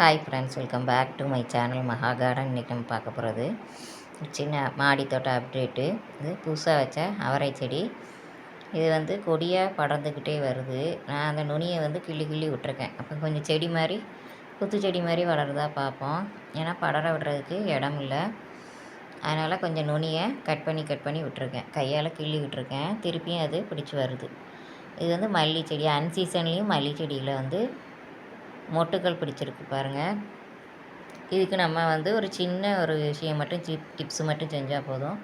Hi friends welcome back to my channel Maha garden இன்றைக்கி நம்ம பார்க்க போகிறது சின்ன மாடி தோட்டம் அப்டேட்டு இது புதுசாக வச்ச அவரை செடி. இது வந்து கொடியாக படர்ந்துக்கிட்டே வருது. நான் அந்த நுனியை வந்து கிள்ளி கிள்ளி விட்ருக்கேன் அப்போ கொஞ்சம் செடி மாதிரி குத்து செடி மாதிரி வளருதா பார்ப்போம். ஏன்னா படர விடுறதுக்கு இடம் இல்லை. அதனால் கொஞ்சம் நுனியை கட் பண்ணி கட் பண்ணி விட்ருக்கேன் கையால் கிள்ளி விட்ருக்கேன் திருப்பியும் அது பிடிச்சி வருது. இது வந்து மல்லி செடி. அன்சீசன்லேயும் மல்லி செடியில் வந்து மொட்டுக்கள் பிடிச்சிருக்கு பாருங்கள் இதுக்கு நம்ம வந்து ஒரு சின்ன ஒரு விஷயம் மட்டும் சி டிப்ஸ் மட்டும் செஞ்சால் போதும்.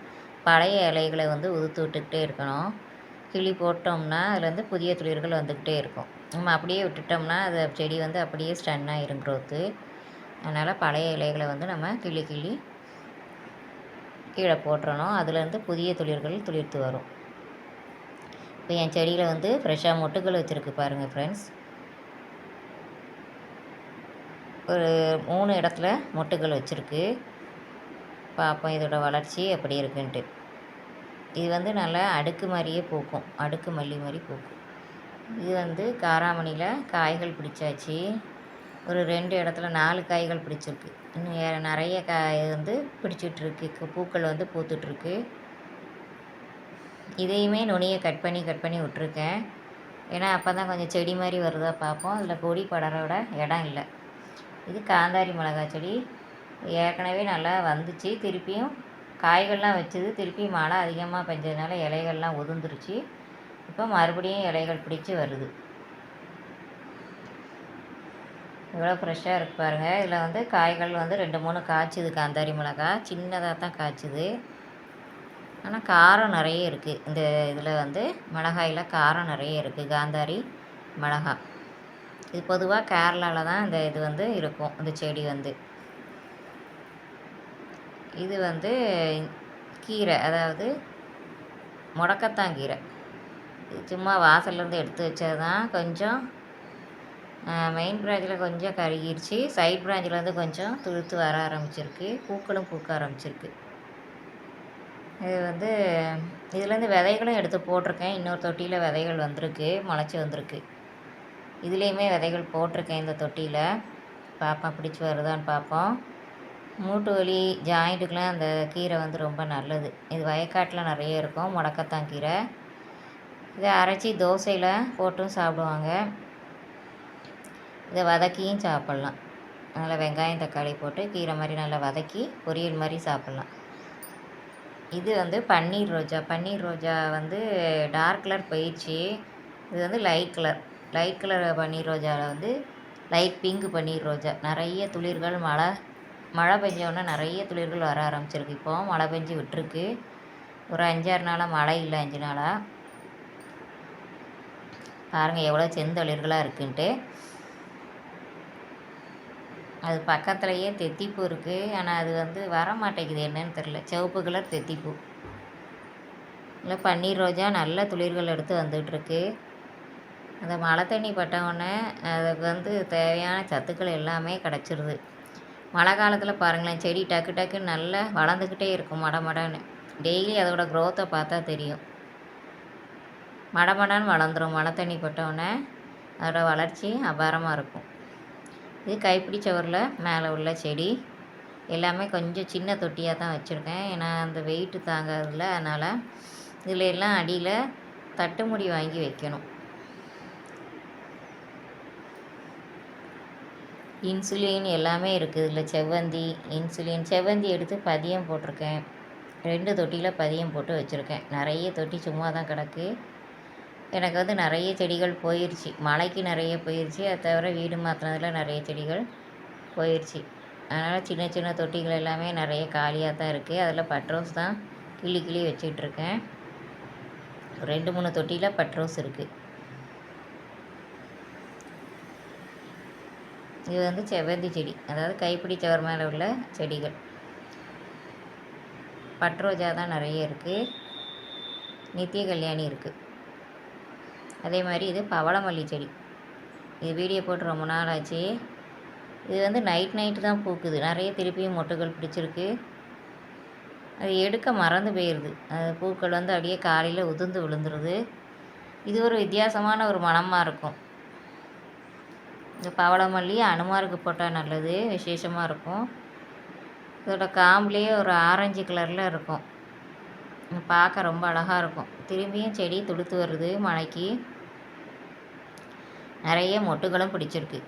பழைய இலைகளை வந்து உதுத்து விட்டுக்கிட்டே இருக்கணும். கிளி போட்டோம்னா அதுலேருந்து புதிய துளிர்கள் வந்துக்கிட்டே இருக்கும். நம்ம அப்படியே விட்டுட்டோம்னா அது செடி வந்து அப்படியே ஸ்டன் ஆயிரும் க்ரோத்து அதனால் பழைய இலைகளை வந்து நம்ம கிள்ளி கிள்ளி கீழே போட்டுறணும். அதுலேருந்து புதிய துளிர்கள் துளிர்த்து வரும். இப்போ என் செடியில் வந்து ஃப்ரெஷ்ஷாக மொட்டுக்கள் வச்சுருக்கு பாருங்கள் ஃப்ரெண்ட்ஸ் ஒரு மூணு இடத்துல மொட்டுகள் வச்சுருக்கு. பார்ப்போம் இதோட வளர்ச்சி எப்படி இருக்குன்ட்டு. இது வந்து நல்லா அடுக்கு மாதிரியே பூக்கும். அடுக்கு மல்லி மாதிரி பூக்கும். இது வந்து காராமணியில் காய்கள் பிடிச்சாச்சு. ஒரு ரெண்டு இடத்துல நாலு காய்கள் பிடிச்சிருக்கு. இன்னும் நிறைய காய் வந்து பிடிச்சிட்ருக்கு. பூக்கள் வந்து பூத்துட்ருக்கு. இதையுமே நுனியை கட் பண்ணி கட் பண்ணி விட்ருக்கேன் ஏன்னா அப்போ தான் கொஞ்சம் செடி மாதிரி வருதா பார்ப்போம் அதில் கொடி படரோட இடம் இல்லை. இது காந்தாரி மிளகாய் செடி. ஏற்கனவே நல்லா வந்துச்சு. திருப்பியும் காய்கள்லாம் வச்சது. திருப்பி மழை அதிகமாக பெஞ்சதுனால இலைகள்லாம் உதிர்ந்துருச்சு. இப்போ மறுபடியும் இலைகள் பிடிச்சி வருது. இவ்வளோ ஃப்ரெஷ்ஷாக இருக்கு பாருங்கள் இதில் வந்து காய்கள் வந்து ரெண்டு மூணு காய்ச்சிது காந்தாரி மிளகாய் சின்னதாக தான் காய்ச்சிது. ஆனால் காரம் நிறைய இருக்குது இந்த இதில் வந்து மிளகாயில் காரம் நிறைய இருக்குது காந்தாரி மிளகாய் இது பொதுவாக கேரளாவில் தான் இந்த இது வந்து இருக்கும். இந்த செடி வந்து. இது வந்து கீரை அதாவது முடக்கத்தான் கீரை சும்மா வாசல்லேருந்து எடுத்து வச்சது தான் கொஞ்சம் மெயின் பிரான்ச்சில் கொஞ்சம் கருகிருச்சு. சைட் பிரான்ச்சிலேருந்து கொஞ்சம் துளுத்து வர ஆரம்பிச்சிருக்கு. பூக்களும் பூக்க ஆரம்பிச்சிருக்கு. இது வந்து இதுலேருந்து விதைகளும் எடுத்து போட்டிருக்கேன். இன்னொரு தொட்டியில் விதைகள் வந்திருக்கு முளைச்சி வந்திருக்கு. இதுலேயுமே விதைகள் போட்டிருக்கேன் இந்த தொட்டியில். பார்ப்போம் பிடிச்சி வருதான்னு பார்ப்போம் மூட்டு வலி ஜாயிண்ட்டுக்கெலாம் அந்த கீரை வந்து ரொம்ப நல்லது. இது வயக்காட்டில் நிறைய இருக்கும் முடக்கத்தான் கீரை. இதை அரைச்சி தோசையில் போட்டும் சாப்பிடுவாங்க. இதை வதக்கியும் சாப்பிட்லாம். நல்லா வெங்காயம் தக்காளி போட்டு கீரை மாதிரி நல்லா வதக்கி பொரியல் மாதிரி சாப்பிட்லாம். இது வந்து பன்னீர் ரோஜா. பன்னீர் ரோஜா வந்து டார்க் கலர் போயிடுச்சு. இது வந்து லைட் கலர். லைட் கலர் பன்னீர் ரோஜாவில் வந்து லைட் பிங்க் பன்னீர் ரோஜா. நிறைய துளிர்கள் மழை மழை பெஞ்சோடனே நிறைய துளிர்கள் வர ஆரம்பிச்சிருக்கு. இப்போ மழை பெஞ்சு விட்டுருக்கு. ஒரு அஞ்சாறு நாளாக மழை இல்லை அஞ்சு நாளாக பாருங்கள் எவ்வளோ செந்தளிர்களாக இருக்குன்ட்டு. அது பக்கத்துலேயே தெத்திப்பூ இருக்குது ஆனால் அது வந்து வர மாட்டேங்குது என்னன்னு தெரில சிவப்பு கலர் தெத்திப்பூ. இல்லை பன்னீர் ரோஜா நல்ல துளிர்கள் எடுத்து வந்துகிட்ருக்கு அந்த மழை தண்ணி பட்டவுடனே அதுக்கு வந்து தேவையான சத்துக்கள் எல்லாமே கிடச்சிருது. மழை காலத்தில் பாருங்களேன் செடி டக்கு டக்குன்னு நல்லா வளர்ந்துக்கிட்டே இருக்கும் மடமடன்னு டெய்லி அதோடய க்ரோத்தை பார்த்தா தெரியும். மடமடன்னு வளர்ந்துடும் மழை தண்ணி பட்டவுடனே அதோடய வளர்ச்சி அபாரமாக இருக்கும். இது கைப்பிடி சவரில் மேலே உள்ள செடி. எல்லாமே கொஞ்சம் சின்ன தொட்டியாக தான் வச்சுருக்கேன். ஏன்னா அந்த வெயிட்டு தாங்காதில்ல அதனால் இதில் எல்லாம் அடியில் தட்டுமுடி வாங்கி வைக்கணும். இன்சுலின் எல்லாமே இருக்குது இதில் செவ்வந்தி இன்சுலின். செவ்வந்தி எடுத்து பதியம் போட்டிருக்கேன். ரெண்டு தொட்டியில் பதியம் போட்டு வச்சுருக்கேன். நிறைய தொட்டி சும்மா தான் கிடக்கு. எனக்கு வந்து நிறைய செடிகள் போயிடுச்சு மழைக்கு நிறைய போயிடுச்சு அதை தவிர வீடு மாற்றினதில் நிறைய செடிகள் போயிடுச்சு அதனால் சின்ன சின்ன தொட்டிகள் எல்லாமே நிறைய காலியாக தான் இருக்குது அதில் பட்ரோஸ் தான் கிள்ளி கிள்ளி வச்சிட்ருக்கேன் ரெண்டு மூணு தொட்டியில் பட்ரோஸ் இருக்குது இது வந்து செவ்வந்தி செடி. அதாவது கைப்பிடி சவர் மேலே உள்ள செடிகள். பட்ரோஜா தான் நிறைய இருக்குது நித்திய கல்யாணி இருக்குது அதே மாதிரி இது பவளமல்லி செடி. இது வீடியோ போட்டு ரொம்ப நாள் ஆச்சு. இது வந்து நைட் நைட்டு தான் பூக்குது. நிறைய திருப்பியும் மொட்டுகள் பிடிச்சிருக்கு. அது எடுக்க மறந்து போயிடுது அது பூக்கள் வந்து அப்படியே காலையில் உதிர்ந்து விழுந்துருது. இது ஒரு வித்தியாசமான ஒரு மனமாக இருக்கும். இந்த பவளமல்லி அனுமாருக்கு போட்டால் நல்லது விசேஷமாக இருக்கும். இதோட காம்புலேயே ஒரு ஆரஞ்சு கலரில் இருக்கும். பார்க்க ரொம்ப அழகாக இருக்கும். திரும்பியும் செடி துளுத்து வருது மழைக்கு. நிறைய மொட்டுகளும் பிடிச்சிருக்கு.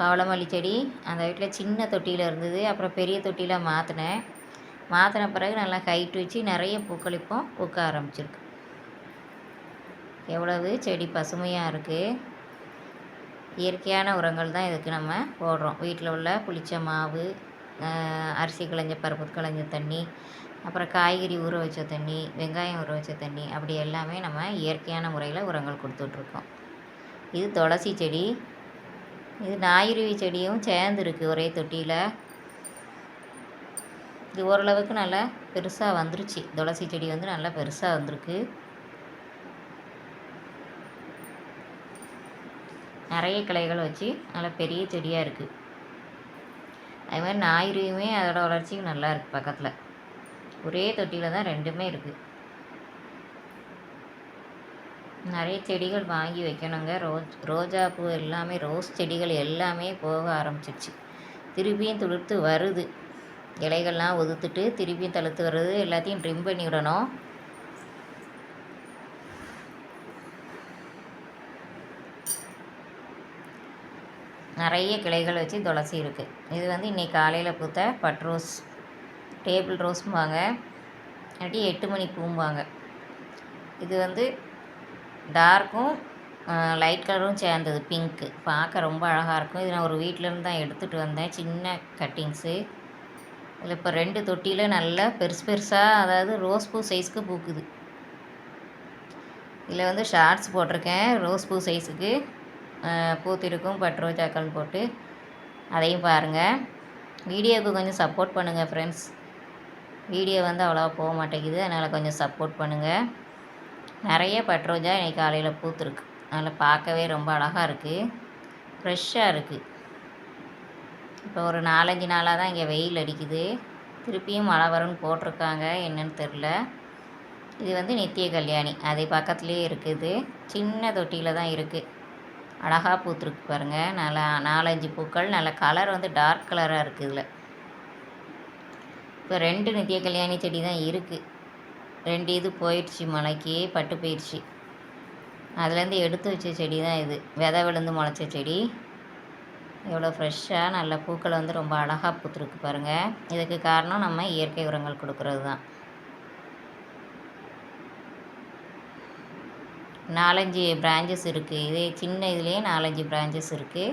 பவளமல்லி செடி அந்த வீட்டில் சின்ன தொட்டியில் இருந்தது அப்புறம் பெரிய தொட்டியில் மாற்றினேன் மாற்றின பிறகு நல்லா ஹைட் வச்சு நிறைய பூக்களிப்போம் பூக்க ஆரம்பிச்சிருக்கு. எவ்வளவு செடி பசுமையாக இருக்குது இயற்கையான உரங்கள் தான் இதுக்கு நம்ம போடுறோம். வீட்டில் உள்ள புளிச்ச மாவு அரிசி களைஞ்ச பருப்பு களைஞ்ச தண்ணி அப்புறம் காய்கறி ஊற வச்ச தண்ணி வெங்காயம் ஊற வச்ச தண்ணி அப்படி எல்லாமே நம்ம இயற்கையான முறையில் உரங்கள் கொடுத்துட்ருக்கோம் இது துளசி செடி. இது ஞாயிறுவி செடியும் சேர்ந்துருக்கு ஒரே தொட்டியில். இது ஓரளவுக்கு நல்லா பெருசாக வந்துருச்சு. துளசி செடி வந்து நல்லா பெருசாக வந்திருக்கு. நிறைய கிளைகள் வச்சு நல்லா பெரிய செடியாக இருக்குது அது மாதிரி ஞாயிறுமே அதோட வளர்ச்சியும் நல்லா இருக்குது பக்கத்தில். ஒரே தொட்டியில் தான் ரெண்டுமே இருக்குது நிறைய செடிகள் வாங்கி வைக்கணுங்க. ரோஜ் ரோஜா பூ எல்லாமே ரோஸ் செடிகள் எல்லாமே போக ஆரம்பிச்சிருச்சு. திருப்பியும் துளுர்த்து வருது. இலைகள்லாம் ஒதுத்துட்டு திருப்பியும் தளர்த்து வருது. எல்லாத்தையும் ட்ரிம் பண்ணி விடணும். நிறைய கிளைகள் வச்சு துளசி இருக்குது இது வந்து இன்றைக்கி காலையில் பூத்த பட் ரோஸ் டேபிள் ரோஸ்ம்பாங்க. இல்லாட்டி எட்டு மணி பூம்பாங்க. இது வந்து டார்க்கும் லைட் கலரும் சேர்ந்தது பிங்க்கு. பார்க்க ரொம்ப அழகாக இருக்கும். இது நான் ஒரு வீட்டிலேருந்து தான் எடுத்துகிட்டு வந்தேன். சின்ன கட்டிங்ஸு. இதில் இப்போ ரெண்டு தொட்டியில் நல்லா பெருசு பெருசாக அதாவது ரோஸ் பூ சைஸ்க்கு பூக்குது. இதில் வந்து ஷார்ட்ஸ் போட்டிருக்கேன் ரோஸ் பூ சைஸுக்கு. பூத்திருக்கும் பட் ரோஜாக்கள் போட்டு அதையும் பாருங்கள் வீடியோவுக்கு கொஞ்சம் சப்போர்ட் பண்ணுங்கள் ஃப்ரெண்ட்ஸ் வீடியோ வந்து அவ்வளோவா போக மாட்டேங்குது. அதனால் கொஞ்சம் சப்போர்ட் பண்ணுங்கள் நிறைய பட் ரோஜா இன்றைக்கி காலையில் பூத்துருக்கு. அதில் பார்க்கவே ரொம்ப அழகாக இருக்குது ஃப்ரெஷ்ஷாக இருக்குது இப்போ ஒரு நாலஞ்சு நாளாக தான் இங்கே வெயில் அடிக்குது. திருப்பியும் மழை வரும்னு போட்டிருக்காங்க. என்னன்னு தெரில இது வந்து நித்திய கல்யாணி. அது பக்கத்துலேயே இருக்குது. சின்ன தொட்டியில் தான் இருக்குது அழகாக பூத்துருக்கு பாருங்கள் நல்லா நாலஞ்சு பூக்கள் நல்ல கலர் வந்து டார்க் கலராக இருக்குது இதில். இப்போ ரெண்டு நித்திய கல்யாணி செடி தான் இருக்குது ரெண்டு இது போயிடுச்சு மலைக்கு பட்டு போயிடுச்சு. அதுலேருந்து எடுத்து வச்ச செடி தான் இது. விதை விழுந்து முளைச்ச செடி. எவ்வளோ ஃப்ரெஷ்ஷாக நல்ல பூக்கள் வந்து ரொம்ப அழகாக பூத்துருக்கு பாருங்கள் இதுக்கு காரணம் நம்ம இயற்கை உரங்கள் கொடுக்கறது தான். நாலஞ்சு பிரான்ச்சஸ் இருக்குது இதே சின்ன இதுலேயே நாலஞ்சு பிரான்ச்சஸ் இருக்குது